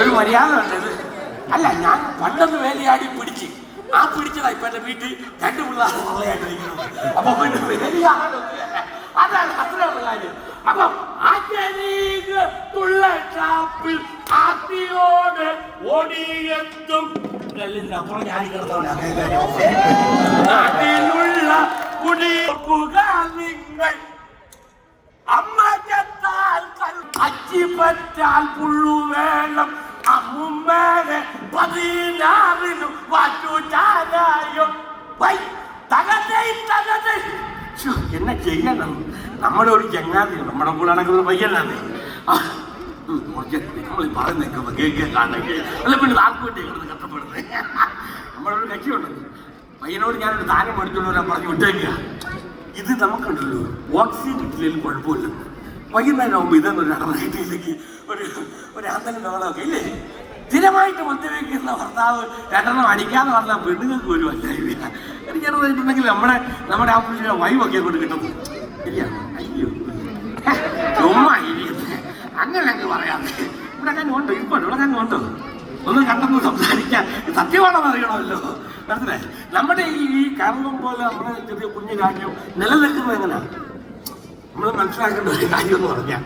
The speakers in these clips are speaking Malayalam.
ഒരു മര്യാദ വേണ്ടത്? അല്ല ഞാൻ പണ്ടൊന്ന് വേലയാടി പിടിച്ച്. ആ പിടിച്ചതാ ഇപ്പൊ എന്റെ വീട്ടിൽ രണ്ട് പിള്ളേർ ഉള്ളയായിട്ടിരിക്കുന്നത് അപ്പൊ പിന്നെ വേലയാടൊന്നുമില്ല. അതാണ് അത്രയുള്ള കാര്യം. അപ്പൊ ആറ്റനീക തുള്ളച്ചാപ്പിൽ ആത്തിയോട് ഓടിയെത്തും. നാട്ടിലുള്ള കുടിക്കുക നിങ്ങൾ. അമ്മ ചത്താൽ അച്ചി പറ്റാൽ പുള്ളു എന്നെ ചെയ്യണം? നമ്മുടെ ഒരു ചങ്ങാതി നമ്മുടെ കൂടെ നടക്കുന്ന കഷ്ടപ്പെടുന്നത് നമ്മളൊരു കക്ഷിയുണ്ട് പയ്യനോട് ഞാനൊരു താരം മേടിച്ചോണ്ട് വരാൻ പറഞ്ഞു വിട്ടേക്കുക ഇത് നമുക്കുണ്ടല്ലോ. ഓക്സിജൻ കിട്ടില്ലെങ്കിലും കുഴപ്പമില്ല. വൈകുന്നേരം ആകുമ്പോൾ ഇതൊന്നും ഒരെണ്ണം കിട്ടിയില്ലെങ്കിൽ ഒരു ഒരു അന്തരം നോളൊക്കെ ഇല്ലേ? സ്ഥിരമായിട്ട് മദ്യപിക്കുന്ന ഭർത്താവ് രണ്ടെണ്ണം അടിക്കാന്ന് പറഞ്ഞാൽ പെണ്ണുങ്ങൾക്ക് ഒരു അല്ലായില്ല എനിക്കറിഞ്ഞിട്ടുണ്ടെങ്കിൽ നമ്മുടെ നമ്മുടെ ആ പുള്ളിയുടെ വൈവൊക്കെ കൊണ്ട് കിട്ടും. ശരിയാണ് അയ്യോ. അങ്ങനെ അങ്ങ് പറയാതെ ഇവിടെ ഞാൻ ഉണ്ടോ ഇപ്പൊ ഇവിടെ ഞാൻ ഉണ്ടോ. ഒന്നും കണ്ടെന്ന് സംസാരിക്കാൻ സത്യമാണെന്ന് അറിയണമല്ലോ? നമ്മുടെ ഈ കാരണം പോലെ നമ്മുടെ ചെറിയ കുഞ്ഞു രാജ്യം നിലനിൽക്കുന്നത് എങ്ങനെയാണ് നമ്മൾ മനസ്സിലാക്കേണ്ട ഒരു കാര്യം എന്ന് പറഞ്ഞാൽ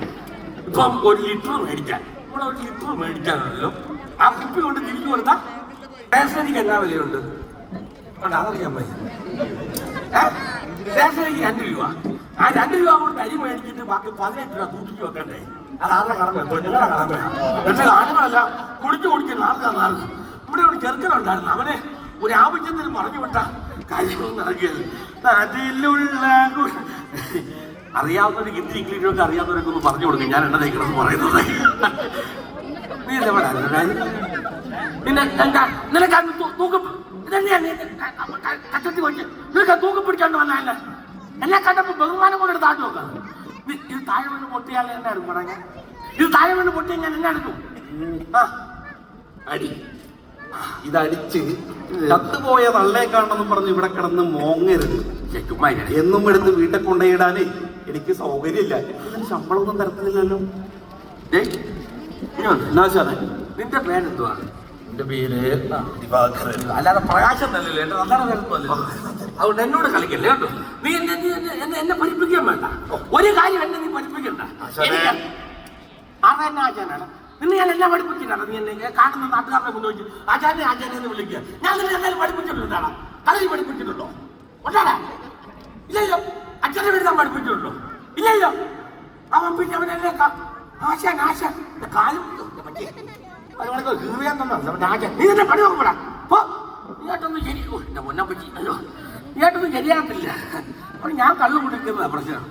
ഇപ്പം ഒരു ലിറ്റർ മേടിക്കാൻ ഒരു ലിറ്റർ മേടിക്കാനാണല്ലോ. ആ കുപ്പി കൊണ്ട് തിരിച്ചു കൊടുത്താൽ റേഷനരിക്ക് എന്നാ വിലയുണ്ട്? അതറിയാൻ ഏ? റേഷനരിക്ക് രണ്ട് രൂപ. ആ രണ്ട് രൂപ കൊണ്ട് അരി മേടിച്ചിട്ട് ബാക്കി പതിനെട്ട് രൂപ തൂക്കിച്ച് വെക്കണ്ടേ? അത് ആരുടെ കടമ നിങ്ങളുടെ കടമ പക്ഷേ ആണുങ്ങളല്ല കുടിച്ചു കുടിക്കുന്ന ആൾക്കാർ ഇവിടെ ഒരു ചെറുക്കനുണ്ടായിരുന്നു അവനെ ഒരു ആവശ്യത്തിന് പറഞ്ഞു വിട്ട കാര്യങ്ങളൊന്നും നടക്കുകയത് അതിലുള്ള അറിയാവുന്നവർ ഹിന്ദി ഇംഗ്ലീഷൊക്കെ അറിയാവുന്നവരൊക്കെ ഒന്ന് പറഞ്ഞു കൊടുക്കും. ഞാൻ എണ്ണ തയ്ക്കണമെന്ന് പറയുന്നത്. നീ എന്താ? നിനക്ക് തൂക്കം. ഇതന്നെയാ നീ കച്ചത്തി വെച്ച് നിനക്ക് തൂക്കി പിടിക്കാണ്ട് പിടിച്ചോണ്ട് എന്നെ കണ്ടപ്പോ ബഹുമാനം കൊണ്ട് താഴ്ത്തി നോക്കാം ഇത് താഴെ വീണ് പൊട്ടിയാൽ എന്നായിരുന്നു പറഞ്ഞ ഇത് താഴെ വീണ് പൊട്ടിയാൽ ഞാൻ എന്നെ എടുക്കും അടി ഇതടിച്ച് ചത്തുപോയ കാണണമെന്ന് പറഞ്ഞ് ഇവിടെ കിടന്ന് മോങ്ങരുത് എന്നും എടുത്ത് വീട്ടിൽ കൊണ്ടുപോയിടാനേ എനിക്ക് സൗകര്യമില്ല ഇതിന് ശമ്പളമൊന്നും തരത്തില്ലല്ലോ. നിന്റെ പേരെന്തുവാ എന്റെ പേര് ദിവാകരൻ അല്ലാതെ പ്രകാശം തന്നല്ലേ എന്റെ അതുകൊണ്ട് എന്നോട് കളിക്കല്ലേ കേട്ടോ? നീ എന്നെ നീ എന്നെ- എന്നെ പഠിപ്പിക്കാൻ വേണ്ട. ഒരു കാര്യം എന്നെ നീ പഠിപ്പിക്കണ്ട. അതെന്നെ ആചാനാണ് നിന്നെ ഞാൻ എന്നെ പഠിപ്പിച്ചിട്ടാണ് നീ എന്നെ കാണുന്ന നാട്ടുകാരനെ കൊണ്ട് വെച്ച് ആചാര്യ ആചാര്യ എന്ന് വിളിക്കുക? ഞാൻ നിന്നെ എന്നാലും പഠിപ്പിച്ചിട്ടുണ്ടാണ് കളരി പഠിപ്പിച്ചിട്ടുണ്ടോ? ഉണ്ടാടാ? ഇല്ലല്ലോ. അച്ഛനെ വിടുന്ന പഠിപ്പിച്ചിട്ടുണ്ടോ? ഇല്ലല്ലോ. അവൻ പിന്നെ ക- ആശാൻ ആശാൻ. കാലം അതുകൊണ്ട് ഹീറിയാൻ തന്നെ നീ എന്നെ പണി നോക്കപ്പെടാ പോ. ഇയാട്ടൊന്നും ശരി എന്റെ മുന്നെ പറ്റി അയ്യോ ഇയാട്ടൊന്നും ശരിയാകത്തില്ല. അപ്പോൾ ഞാൻ കള്ളു കുടിക്കുന്ന പ്രശ്നം.